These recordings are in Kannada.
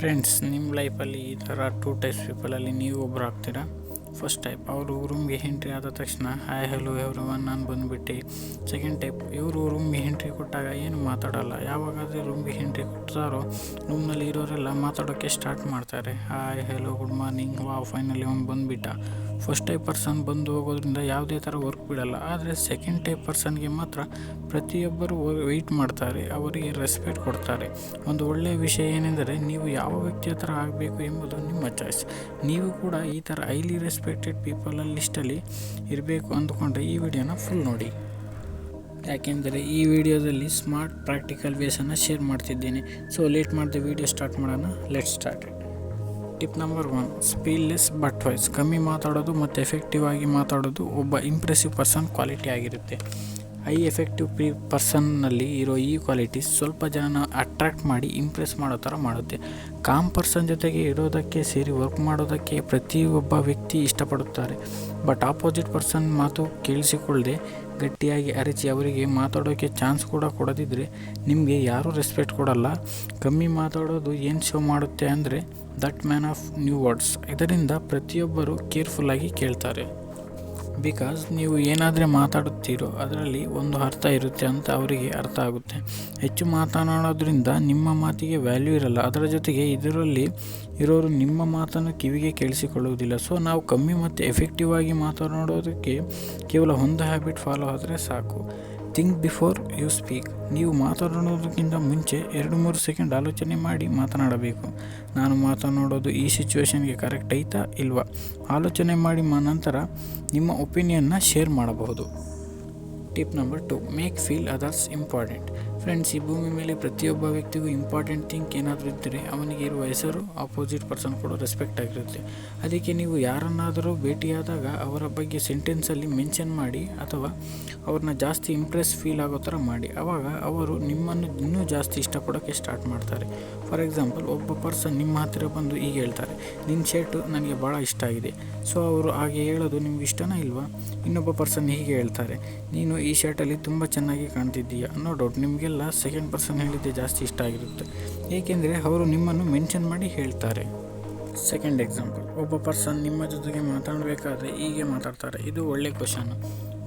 ಫ್ರೆಂಡ್ಸ್ ನಿಮ್ಮ ಲೈಫಲ್ಲಿ ಈ ಥರ ಟೂ ಟೈಪ್ಸ್ ಪೀಪಲಲ್ಲಿ ನೀವು ಒಬ್ಬರು ಆಗ್ತೀರಾ? ಫಸ್ಟ್ ಟೈಪ್ ಅವರು ರೂಮ್ಗೆ ಎಂಟ್ರಿ ಆದ ತಕ್ಷಣ ಹಾಯ್ ಹಲೋ ಎವ್ರಿ ಒನ್ ನಾನು ಬಂದುಬಿಟ್ಟು. ಸೆಕೆಂಡ್ ಟೈಪ್ ಇವರು ರೂಮ್ಗೆ ಎಂಟ್ರಿ ಕೊಟ್ಟಾಗ ಏನು ಮಾತಾಡೋಲ್ಲ. ಯಾವಾಗಾದರೆ ರೂಮ್ಗೆ ಎಂಟ್ರಿ ಕೊಡ್ತಾರೋ ರೂಮ್ನಲ್ಲಿ ಇರೋರೆಲ್ಲ ಮಾತಾಡೋಕ್ಕೆ ಸ್ಟಾರ್ಟ್ ಮಾಡ್ತಾರೆ. ಹಾಯ್ ಹಲೋ ಗುಡ್ ಮಾರ್ನಿಂಗ್ ವಾ ಫೈನಲಿ ಅವ್ನು ಬಂದುಬಿಟ್ಟ. ಫಸ್ಟ್ ಟೈಪ್ ಪರ್ಸನ್ ಬಂದು ಹೋಗೋದ್ರಿಂದ ಯಾವುದೇ ಥರ ವರ್ಕ್ ಬಿಡಲ್ಲ. ಆದರೆ ಸೆಕೆಂಡ್ ಟೈಪ್ ಪರ್ಸನ್ಗೆ ಮಾತ್ರ ಪ್ರತಿಯೊಬ್ಬರು ವೆಯ್ಟ್ ಮಾಡ್ತಾರೆ, ಅವರಿಗೆ ರೆಸ್ಪೆಕ್ಟ್ ಕೊಡ್ತಾರೆ. ಒಂದು ಒಳ್ಳೆಯ ವಿಷಯ ಏನೆಂದರೆ, ನೀವು ಯಾವ ವ್ಯಕ್ತಿ ಹತ್ರ ಆಗಬೇಕು ಎಂಬುದು ನಿಮ್ಮ ಚಾಯ್ಸ್ ನೀವು ಕೂಡ ಈ ಥರ ಹೈಲಿ ರೆಸ್ಪೆಕ್ಟೆಡ್ ಪೀಪಲ್ ಲಿಸ್ಟಲ್ಲಿ ಇರಬೇಕು ಅಂದುಕೊಂಡ್ರೆ ಈ ವಿಡಿಯೋನ ಫುಲ್ ನೋಡಿ. ಯಾಕೆಂದರೆ ಈ ವಿಡಿಯೋದಲ್ಲಿ ಸ್ಮಾರ್ಟ್ ಪ್ರಾಕ್ಟಿಕಲ್ ವೇಸನ್ನು ಶೇರ್ ಮಾಡ್ತಿದ್ದೀನಿ. ಸೊ ಲೇಟ್ ಮಾಡಿದೆ ವಿಡಿಯೋ ಸ್ಟಾರ್ಟ್ ಮಾಡೋಣ. Let start tip number one speak less but voice ಕಮ್ಮಿ ಮಾತಾಡೋದು ಮತ್ತು ಎಫೆಕ್ಟಿವ್ ಆಗಿ ಮಾತಾಡೋದು ಒಬ್ಬ ಇಂಪ್ರೆಸಿವ್ ಪರ್ಸನ್ ಕ್ವಾಲಿಟಿ ಆಗಿರುತ್ತೆ. ಹೈ ಎಫೆಕ್ಟಿವ್ ಪಿ ಪರ್ಸನ್ನಲ್ಲಿ ಇರೋ ಈ ಕ್ವಾಲಿಟೀಸ್ ಸ್ವಲ್ಪ ಜನನ ಅಟ್ರಾಕ್ಟ್ ಮಾಡಿ ಇಂಪ್ರೆಸ್ ಮಾಡೋ ಥರ ಮಾಡುತ್ತೆ. ಕಾಮ್ ಪರ್ಸನ್ ಜೊತೆಗೆ ಇರೋದಕ್ಕೆ ಸೇರಿ ವರ್ಕ್ ಮಾಡೋದಕ್ಕೆ ಪ್ರತಿಯೊಬ್ಬ ವ್ಯಕ್ತಿ ಇಷ್ಟಪಡುತ್ತಾರೆ. ಬಟ್ ಆಪೋಸಿಟ್ ಪರ್ಸನ್ ಮಾತು ಕೇಳಿಸಿಕೊಳ್ಳದೆ ಗಟ್ಟಿಯಾಗಿ ಅರಚಿ ಅವರಿಗೆ ಮಾತಾಡೋಕ್ಕೆ ಚಾನ್ಸ್ ಕೂಡ ಕೊಡದಿದ್ದರೆ ನಿಮಗೆ ಯಾರೂ ರೆಸ್ಪೆಕ್ಟ್ ಕೊಡಲ್ಲ. ಕಮ್ಮಿ ಮಾತಾಡೋದು ಏನು ಶೋ ಮಾಡುತ್ತೆ ಅಂದರೆ, that man of few words ಇದರಿಂದ ಪ್ರತಿಯೊಬ್ಬರು ಕೇರ್ಫುಲ್ಲಾಗಿ ಕೇಳ್ತಾರೆ. ಬಿಕಾಸ್ ನೀವು ಏನಾದರೆ ಮಾತಾಡುತ್ತೀರೋ ಅದರಲ್ಲಿ ಒಂದು ಅರ್ಥ ಇರುತ್ತೆ ಅಂತ ಅವರಿಗೆ ಅರ್ಥ ಆಗುತ್ತೆ. ಹೆಚ್ಚು ಮಾತನಾಡೋದ್ರಿಂದ ನಿಮ್ಮ ಮಾತಿಗೆ ವ್ಯಾಲ್ಯೂ ಇರಲ್ಲ. ಅದರ ಜೊತೆಗೆ ಇದರಲ್ಲಿ ಇರೋರು ನಿಮ್ಮ ಮಾತನ್ನು ಕಿವಿಗೆ ಕೇಳಿಸಿಕೊಳ್ಳುವುದಿಲ್ಲ. ಸೊ ನಾವು ಕಮ್ಮಿ ಮತ್ತು ಎಫೆಕ್ಟಿವ್ ಆಗಿ ಮಾತನಾಡೋದಕ್ಕೆ ಕೇವಲ ಒಂದು ಹ್ಯಾಬಿಟ್ ಫಾಲೋ ಆದರೆ ಸಾಕು. ಥಿಂಕ್ ಬಿಫೋರ್ ಯು ಸ್ಪೀಕ್ ನೀವು ಮಾತನಾಡೋದಕ್ಕಿಂತ ಮುಂಚೆ ಎರಡು ಮೂರು ಸೆಕೆಂಡ್ ಆಲೋಚನೆ ಮಾಡಿ ಮಾತನಾಡಬೇಕು. ನಾನು ಮಾತನಾಡೋದು ಈ ಸಿಚುವೇಷನ್ಗೆ ಕರೆಕ್ಟ್ ಐತಾ ಇಲ್ವಾ? ಆಲೋಚನೆ ಮಾಡಿ ಮಾ ನಂತರ ನಿಮ್ಮ ಒಪಿನಿಯನ್ನ ಶೇರ್ ಮಾಡಬಹುದು. Tip number two make feel others important friends ಈ ಭೂಮಿ ಮೇಲೆ ಪ್ರತಿಯೊಬ್ಬ ವ್ಯಕ್ತಿಗೂ ಇಂಪಾರ್ಟೆಂಟ್ ಥಿಂಕ್ ಏನಾದರೂ ಇದ್ದರೆ ಅವನಿಗೆ ಇರುವ ಹೆಸರು ಆಪೋಸಿಟ್ ಪರ್ಸನ್ ಕೂಡ ರೆಸ್ಪೆಕ್ಟ್ ಆಗಿರುತ್ತೆ. ಅದಕ್ಕೆ ನೀವು ಯಾರನ್ನಾದರೂ ಭೇಟಿಯಾದಾಗ ಅವರ ಬಗ್ಗೆ ಸೆಂಟೆನ್ಸಲ್ಲಿ ಮೆನ್ಷನ್ ಮಾಡಿ ಅಥವಾ ಅವ್ರನ್ನ ಜಾಸ್ತಿ ಇಂಪ್ರೆಸ್ ಫೀಲ್ ಆಗೋ ಥರ ಮಾಡಿ. ಆವಾಗ ಅವರು ನಿಮ್ಮನ್ನು ಇನ್ನೂ ಜಾಸ್ತಿ ಇಷ್ಟಪಡೋಕ್ಕೆ ಸ್ಟಾರ್ಟ್ ಮಾಡ್ತಾರೆ. ಫಾರ್ ಎಕ್ಸಾಂಪಲ್ ಒಬ್ಬ ಪರ್ಸನ್ ನಿಮ್ಮ ಹತ್ತಿರ ಬಂದು ಈಗ ಹೇಳ್ತಾರೆ ನಿನ್ನ ಶರ್ಟು ನನಗೆ ಭಾಳ ಇಷ್ಟ ಆಗಿದೆ. ಸೊ ಅವರು ಹಾಗೆ ಹೇಳೋದು ನಿಮ್ಗೆ ಇಷ್ಟನಾ ಇಲ್ವಾ? ಇನ್ನೊಬ್ಬ ಪರ್ಸನ್ ಹೀಗೆ ಹೇಳ್ತಾರೆ, ನೀನು ಈ ಶರ್ಟಲ್ಲಿ ತುಂಬ ಚೆನ್ನಾಗಿ ಕಾಣ್ತಿದ್ದೀಯ? ನೋ ಡೌಟ್ ನಿಮಗೆಲ್ಲ ಸೆಕೆಂಡ್ ಪರ್ಸನ್ ಹೇಳಿದ್ದೆ ಜಾಸ್ತಿ ಇಷ್ಟ ಆಗಿರುತ್ತೆ. ಏಕೆಂದರೆ ಅವರು ನಿಮ್ಮನ್ನು ಮೆನ್ಷನ್ ಮಾಡಿ ಹೇಳ್ತಾರೆ. ಸೆಕೆಂಡ್ ಎಕ್ಸಾಂಪಲ್ ಒಬ್ಬ ಪರ್ಸನ್ ನಿಮ್ಮ ಜೊತೆಗೆ ಮಾತಾಡಬೇಕಾದ್ರೆ ಹೀಗೆ ಮಾತಾಡ್ತಾರೆ. ಇದು ಒಳ್ಳೆ ಕ್ವಶನ್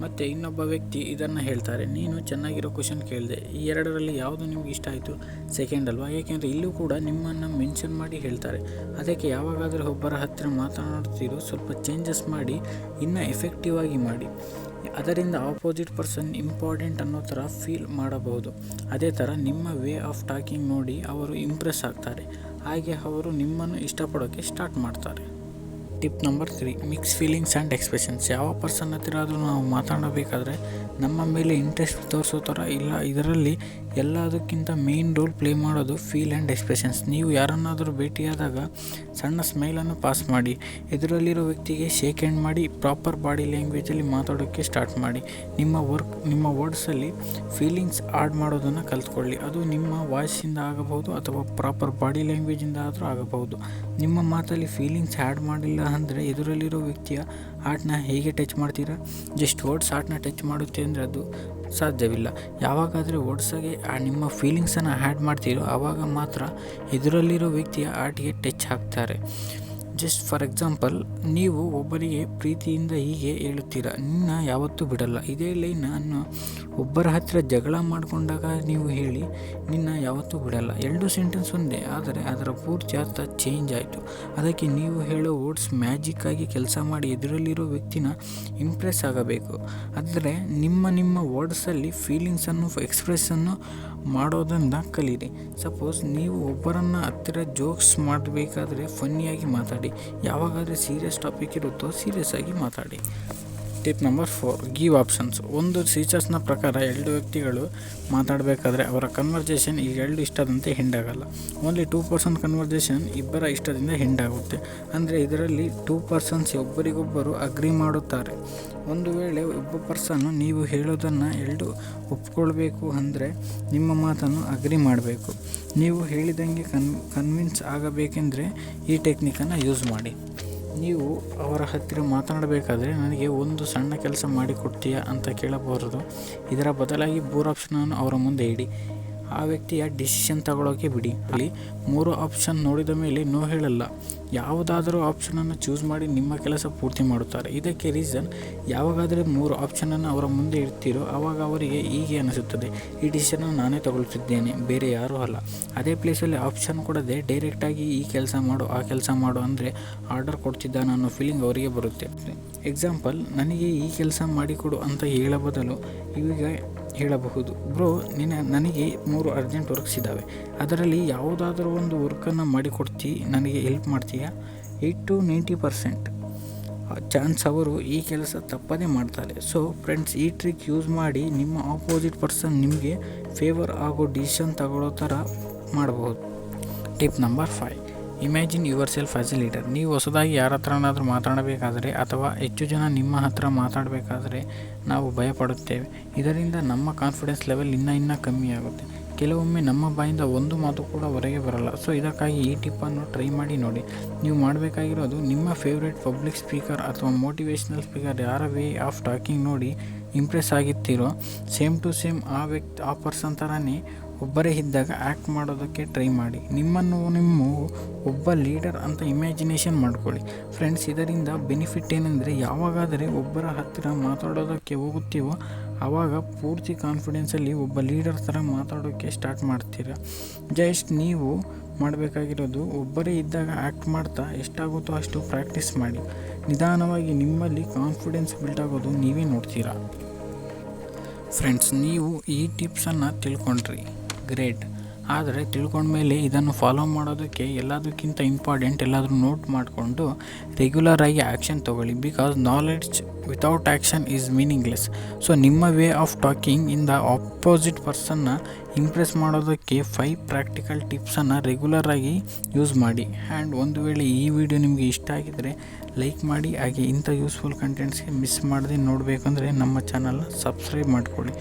ಮತ್ತು ಇನ್ನೊಬ್ಬ ವ್ಯಕ್ತಿ ಇದನ್ನು ಹೇಳ್ತಾರೆ, ನೀನು ಚೆನ್ನಾಗಿರೋ ಕ್ವಶನ್ ಕೇಳಿದೆ, ಈ ಎರಡರಲ್ಲಿ ಯಾವುದು ನಿಮ್ಗೆ ಇಷ್ಟ ಆಯಿತು? ಸೆಕೆಂಡ್ ಅಲ್ವಾ? ಏಕೆಂದರೆ ಇಲ್ಲೂ ಕೂಡ ನಿಮ್ಮನ್ನು ಮೆನ್ಷನ್ ಮಾಡಿ ಹೇಳ್ತಾರೆ. ಅದಕ್ಕೆ ಯಾವಾಗಾದರೂ ಒಬ್ಬರ ಹತ್ತಿರ ಮಾತನಾಡ್ತೀರೋ ಸ್ವಲ್ಪ ಚೇಂಜಸ್ ಮಾಡಿ, ಇನ್ನೂ ಎಫೆಕ್ಟಿವ್ ಆಗಿ ಮಾಡಿ. ಅದರಿಂದ ಆಪೋಸಿಟ್ ಪರ್ಸನ್ ಇಂಪಾರ್ಟೆಂಟ್ ಅನ್ನೋ ಥರ ಫೀಲ್ ಮಾಡಬಹುದು. ಅದೇ ಥರ ನಿಮ್ಮ ವೇ ಆಫ್ ಟಾಕಿಂಗ್ ನೋಡಿ ಅವರು ಇಂಪ್ರೆಸ್ ಆಗ್ತಾರೆ. ಹಾಗೆ ಅವರು ನಿಮ್ಮನ್ನು ಇಷ್ಟಪಡೋಕ್ಕೆ ಸ್ಟಾರ್ಟ್ ಮಾಡ್ತಾರೆ. Tip number three mix feelings and expressions ಯಾವ ಪರ್ಸನ್ ಹತ್ತಿರ ಆದರೂ ನಾವು ಮಾತಾಡಬೇಕಾದ್ರೆ ನಮ್ಮ ಮೇಲೆ ಇಂಟ್ರೆಸ್ಟ್ ತೋರಿಸೋ ಥರ ಇಲ್ಲ. ಇದರಲ್ಲಿ ಎಲ್ಲದಕ್ಕಿಂತ ಮೇನ್ ರೋಲ್ ಪ್ಲೇ ಮಾಡೋದು ಫೀಲ್ ಆ್ಯಂಡ್ ಎಕ್ಸ್ಪ್ರೆಷನ್ಸ್ ನೀವು ಯಾರನ್ನಾದರೂ ಭೇಟಿಯಾದಾಗ ಸಣ್ಣ ಸ್ಮೈಲನ್ನು ಪಾಸ್ ಮಾಡಿ ಇದರಲ್ಲಿರೋ ವ್ಯಕ್ತಿಗೆ ಶೇಕ್ ಹ್ಯಾಂಡ್ ಮಾಡಿ ಪ್ರಾಪರ್ ಬಾಡಿ ಲ್ಯಾಂಗ್ವೇಜಲ್ಲಿ ಮಾತಾಡೋಕ್ಕೆ ಸ್ಟಾರ್ಟ್ ಮಾಡಿ. ನಿಮ್ಮ ವರ್ಕ್ ನಿಮ್ಮ ವರ್ಡ್ಸಲ್ಲಿ ಫೀಲಿಂಗ್ಸ್ ಆಡ್ ಮಾಡೋದನ್ನು ಕಲ್ತ್ಕೊಳ್ಳಿ. ಅದು ನಿಮ್ಮ ವಾಯ್ಸಿಂದ ಆಗಬಹುದು ಅಥವಾ ಪ್ರಾಪರ್ ಬಾಡಿ ಲ್ಯಾಂಗ್ವೇಜಿಂದ ಆದರೂ ಆಗಬಹುದು. ನಿಮ್ಮ ಮಾತಲ್ಲಿ ಫೀಲಿಂಗ್ಸ್ ಆ್ಯಡ್ ಮಾಡಿಲ್ಲ ಅಂದರೆ ಎದುರಲ್ಲಿರೋ ವ್ಯಕ್ತಿಯ ಆರ್ಟ್ನ ಹೇಗೆ ಟಚ್ ಮಾಡ್ತೀರಾ? ಜಸ್ಟ್ ವರ್ಡ್ಸ್ ಆರ್ಟ್ನ ಟಚ್ ಮಾಡುತ್ತೆ ಅಂದರೆ ಅದು ಸಾಧ್ಯವಿಲ್ಲ. ಯಾವಾಗಾದರೆ ವರ್ಡ್ಸಾಗೆ ಆ ನಿಮ್ಮ ಫೀಲಿಂಗ್ಸನ್ನು ಆ್ಯಡ್ ಮಾಡ್ತೀರೋ ಆವಾಗ ಮಾತ್ರ ಎದುರಲ್ಲಿರೋ ವ್ಯಕ್ತಿಯ ಆರ್ಟ್ಗೆ ಟಚ್ ಆಗ್ತಾರೆ ಜಸ್ಟ್ ಫಾರ್ ಎಕ್ಸಾಂಪಲ್ ನೀವು ಒಬ್ಬರಿಗೆ ಪ್ರೀತಿಯಿಂದ ಹೀಗೆ ಹೇಳುತ್ತೀರ, ನಿನ್ನ ಯಾವತ್ತೂ ಬಿಡಲ್ಲ. ಇದೇ ಲೈನ್ ನಾನು ಒಬ್ಬರ ಹತ್ತಿರ ಜಗಳ ಮಾಡಿಕೊಂಡಾಗ ನೀವು ಹೇಳಿ, ನಿನ್ನ ಯಾವತ್ತೂ ಬಿಡಲ್ಲ. ಎರಡು ಸೆಂಟೆನ್ಸ್ ಒಂದೇ, ಆದರೆ ಅದರ ಪೂರ್ತಿ ಅರ್ಥ ಚೇಂಜ್ ಆಯಿತು. ಅದಕ್ಕೆ ನೀವು ಹೇಳೋ ವರ್ಡ್ಸ್ ಮ್ಯಾಜಿಕ್ಕಾಗಿ ಕೆಲಸ ಮಾಡಿ ಎದುರಲ್ಲಿರೋ ವ್ಯಕ್ತಿನ ಇಂಪ್ರೆಸ್ ಆಗಬೇಕು. ಆದರೆ ನಿಮ್ಮ ನಿಮ್ಮ ವರ್ಡ್ಸಲ್ಲಿ ಫೀಲಿಂಗ್ಸನ್ನು ಎಕ್ಸ್ಪ್ರೆಸ್ಸನ್ನು ಮಾಡೋದನ್ನು ಕಲೀರಿ. ಸಪೋಸ್ ನೀವು ಒಬ್ಬರನ್ನು ಹತ್ತಿರ ಜೋಕ್ಸ್ ಮಾಡಬೇಕಾದ್ರೆ ಫನ್ನಿಯಾಗಿ ಮಾತಾಡಿ ಯಾವಾಗಾದರೆ ಸೀರಿಯಸ್ ಟಾಪಿಕ್ ಇರುತ್ತೋ ಸೀರಿಯಸ್ ಆಗಿ ಮಾತಾಡಿ. Tip number four give options ಒಂದು ಸೀಚರ್ಸ್ನ ಪ್ರಕಾರ ಎರಡು ವ್ಯಕ್ತಿಗಳು ಮಾತಾಡಬೇಕಾದ್ರೆ ಅವರ ಕನ್ವರ್ಜೇಷನ್ ಈಗ ಎರಡು ಇಷ್ಟದಂತೆ ಹಿಂಡಾಗಲ್ಲ. ಓನ್ಲಿ ಟೂ ಪರ್ಸನ್ ಕನ್ವರ್ಜೇಷನ್ ಇಬ್ಬರ ಇಷ್ಟದಿಂದ ಹಿಂಡಾಗುತ್ತೆ. ಅಂದರೆ ಇದರಲ್ಲಿ ಟೂ ಪರ್ಸನ್ಸ್ ಒಬ್ಬರಿಗೊಬ್ಬರು ಅಗ್ರಿ ಮಾಡುತ್ತಾರೆ. ಒಂದು ವೇಳೆ ಒಬ್ಬ ಪರ್ಸನ್ನು ನೀವು ಹೇಳೋದನ್ನು ಎರಡು ಒಪ್ಕೊಳ್ಬೇಕು ಅಂದರೆ ನಿಮ್ಮ ಮಾತನ್ನು ಅಗ್ರಿ ಮಾಡಬೇಕು. ನೀವು ಹೇಳಿದಂಗೆ ಕನ್ ಕನ್ವಿನ್ಸ್ ಆಗಬೇಕೆಂದರೆ ಈ ಟೆಕ್ನಿಕನ್ನು ಯೂಸ್ ಮಾಡಿ. ನೀವು ಅವರ ಹತ್ತಿರ ಮಾತನಾಡಬೇಕಾದ್ರೆ ನನಗೆ ಒಂದು ಸಣ್ಣ ಕೆಲಸ ಮಾಡಿಕೊಡ್ತೀಯಾ ಅಂತ ಕೇಳಬಾರದು. ಇದರ ಬದಲಾಗಿ ಬೋರ್ ಆಪ್ಷನನ್ನು ಅವರ ಮುಂದೆ ಇಡಿ. ಆ ವ್ಯಕ್ತಿಯ ಡಿಸಿಷನ್ ತಗೊಳ್ಳೋಕೆ ಬಿಡಿ. ಅಲ್ಲಿ ಮೂರು ಆಪ್ಷನ್ ನೋಡಿದ ಮೇಲೆ ನೋ ಹೇಳಲ್ಲ. ಯಾವುದಾದರೂ ಆಪ್ಷನನ್ನು ಚೂಸ್ ಮಾಡಿ ನಿಮ್ಮ ಕೆಲಸ ಪೂರ್ತಿ ಮಾಡುತ್ತಾರೆ. ಇದಕ್ಕೆ ರೀಸನ್ ಯಾವಾಗಾದರೆ ಮೂರು ಆಪ್ಷನನ್ನು ಅವರ ಮುಂದೆ ಇಡ್ತೀರೋ ಆವಾಗ ಅವರಿಗೆ ಹೀಗೆ ಅನಿಸುತ್ತದೆ. ಈ ಡಿಸಿಷನನ್ನು ನಾನೇ ತಗೊಳ್ತಿದ್ದೇನೆ, ಬೇರೆ ಯಾರೂ ಅಲ್ಲ. ಅದೇ ಪ್ಲೇಸಲ್ಲಿ ಆಪ್ಷನ್ ಕೊಡದೆ ಡೈರೆಕ್ಟಾಗಿ ಈ ಕೆಲಸ ಮಾಡು, ಆ ಕೆಲಸ ಮಾಡು ಅಂದರೆ ಆರ್ಡರ್ ಕೊಡ್ತಿದ್ದಾನೆ ಅನ್ನೋ ಫೀಲಿಂಗ್ ಅವರಿಗೆ ಬರುತ್ತೆ. ಎಕ್ಸಾಂಪಲ್ ನನಗೆ ಈ ಕೆಲಸ ಮಾಡಿಕೊಡು ಅಂತ ಹೇಳೋ ಬದಲು ಈಗ ಹೇಳಬಹುದು. ಬ್ರೋ, ನಿನ್ನ, ನನಗೆ ಮೂರು ಅರ್ಜೆಂಟ್ ವರ್ಕ್ಸ್ ಇದ್ದಾವೆ ಅದರಲ್ಲಿ ಯಾವುದಾದ್ರೂ ಒಂದು ವರ್ಕನ್ನು ಮಾಡಿಕೊಡ್ತಿ, ನನಗೆ ಹೆಲ್ಪ್ ಮಾಡ್ತೀಯಾ? Eight to ninety percent chance ಅವರು ಈ ಕೆಲಸ ತಪ್ಪದೇ ಮಾಡ್ತಾರೆ. ಸೊ ಫ್ರೆಂಡ್ಸ್ ಈ ಟ್ರಿಕ್ ಯೂಸ್ ಮಾಡಿ ನಿಮ್ಮ ಆಪೋಸಿಟ್ ಪರ್ಸನ್ ನಿಮಗೆ ಫೇವರ್ ಆಗೋ ಡಿಸಿಷನ್ ತಗೊಳ್ಳೋ ಥರ ಮಾಡಬಹುದು tip number five imagine yourself as a leader ನೀವು ಹೊಸದಾಗಿ ಯಾರ ಹತ್ರನಾದರೂ ಮಾತಾಡಬೇಕಾದರೆ ಅಥವಾ ಹೆಚ್ಚು ಜನ ನಿಮ್ಮ ಹತ್ರ ಮಾತಾಡಬೇಕಾದ್ರೆ ನಾವು ಭಯಪಡುತ್ತೇವೆ. ಇದರಿಂದ ನಮ್ಮ ಕಾನ್ಫಿಡೆನ್ಸ್ ಲೆವೆಲ್ ಇನ್ನೂ ಇನ್ನೂ ಕಮ್ಮಿ ಆಗುತ್ತೆ. ಕೆಲವೊಮ್ಮೆ ನಮ್ಮ ಬಾಯಿಂದ ಒಂದು ಮಾತು ಕೂಡ ಹೊರಗೆ ಬರಲ್ಲ. ಸೊ ಇದಕ್ಕಾಗಿ ಈ ಟಿಪ್ಪನ್ನು ಟ್ರೈ ಮಾಡಿ ನೋಡಿ. ನೀವು ಮಾಡಬೇಕಾಗಿರೋದು ನಿಮ್ಮ ಫೇವ್ರೇಟ್ ಪಬ್ಲಿಕ್ ಸ್ಪೀಕರ್ ಅಥವಾ ಮೋಟಿವೇಶ್ನಲ್ ಸ್ಪೀಕರ್ ಯಾರ ವೇ ಆಫ್ ಟಾಕಿಂಗ್ ನೋಡಿ ಇಂಪ್ರೆಸ್ ಆಗಿರ್ತೀರೋ ಸೇಮ್ ಟು ಸೇಮ್ ಆ ವ್ಯಕ್ತಿ, ಆ ಪರ್ಸನ್ ಥರನೇ ಒಬ್ಬರೇ ಇದ್ದಾಗ ಆ್ಯಕ್ಟ್ ಮಾಡೋದಕ್ಕೆ ಟ್ರೈ ಮಾಡಿ. ನಿಮ್ಮನ್ನು ನಿಮ್ಮ ಒಬ್ಬ ಲೀಡರ್ ಅಂತ ಇಮ್ಯಾಜಿನೇಷನ್ ಮಾಡ್ಕೊಳ್ಳಿ. ಫ್ರೆಂಡ್ಸ್, ಇದರಿಂದ ಬೆನಿಫಿಟ್ ಏನೆಂದರೆ ಯಾವಾಗಾದರೆ ಒಬ್ಬರ ಹತ್ತಿರ ಮಾತಾಡೋದಕ್ಕೆ ಹೋಗುತ್ತೀವೋ ಆವಾಗ ಪೂರ್ತಿ ಕಾನ್ಫಿಡೆನ್ಸಲ್ಲಿ ಒಬ್ಬ ಲೀಡರ್ ಥರ ಮಾತಾಡೋಕ್ಕೆ ಸ್ಟಾರ್ಟ್ ಮಾಡ್ತೀರ. ಜಸ್ಟ್ ನೀವು ಮಾಡಬೇಕಾಗಿರೋದು ಒಬ್ಬರೇ ಇದ್ದಾಗ ಆ್ಯಕ್ಟ್ ಮಾಡ್ತಾ ಎಷ್ಟಾಗುತ್ತೋ ಅಷ್ಟು ಪ್ರಾಕ್ಟೀಸ್ ಮಾಡಿ. ನಿಧಾನವಾಗಿ ನಿಮ್ಮಲ್ಲಿ ಕಾನ್ಫಿಡೆನ್ಸ್ ಬಿಲ್ಡ್ ಆಗೋದು ನೀವೇ ನೋಡ್ತೀರಾ. ಫ್ರೆಂಡ್ಸ್, ನೀವು ಈ ಟಿಪ್ಸನ್ನು ತಿಳ್ಕೊಂಡ್ರಿ. ಗ್ರೇಟ್ ಆದರೆ ತಿಳ್ಕೊಂಡ್ಮೇಲೆ ಇದನ್ನು ಫಾಲೋ ಮಾಡೋದಕ್ಕೆ ಎಲ್ಲದಕ್ಕಿಂತ ಇಂಪಾರ್ಟೆಂಟ್ ಎಲ್ಲಾದರೂ ನೋಟ್ ಮಾಡಿಕೊಂಡು ರೆಗ್ಯುಲರಾಗಿ ಆ್ಯಕ್ಷನ್ ತೊಗೊಳ್ಳಿ. Because knowledge without action is meaningless so ನಿಮ್ಮ way of talking in the opposite ಪರ್ಸನ್ನ impress ಮಾಡೋದಕ್ಕೆ ಫೈವ್ ಪ್ರಾಕ್ಟಿಕಲ್ ಟಿಪ್ಸನ್ನು ರೆಗ್ಯುಲರಾಗಿ ಯೂಸ್ ಮಾಡಿ. ಆ್ಯಂಡ್ ಒಂದು ವೇಳೆ ಈ ವಿಡಿಯೋ ನಿಮಗೆ ಇಷ್ಟ ಆಗಿದ್ದರೆ ಲೈಕ್ ಮಾಡಿ, ಹಾಗೆ ಇಂಥ ಯೂಸ್ಫುಲ್ ಕಂಟೆಂಟ್ಸ್ಗೆ ಮಿಸ್ ಮಾಡದೆ ನೋಡಬೇಕಂದ್ರೆ ನಮ್ಮ ಚಾನಲ್ನ ಸಬ್ಸ್ಕ್ರೈಬ್ ಮಾಡ್ಕೊಳ್ಳಿ.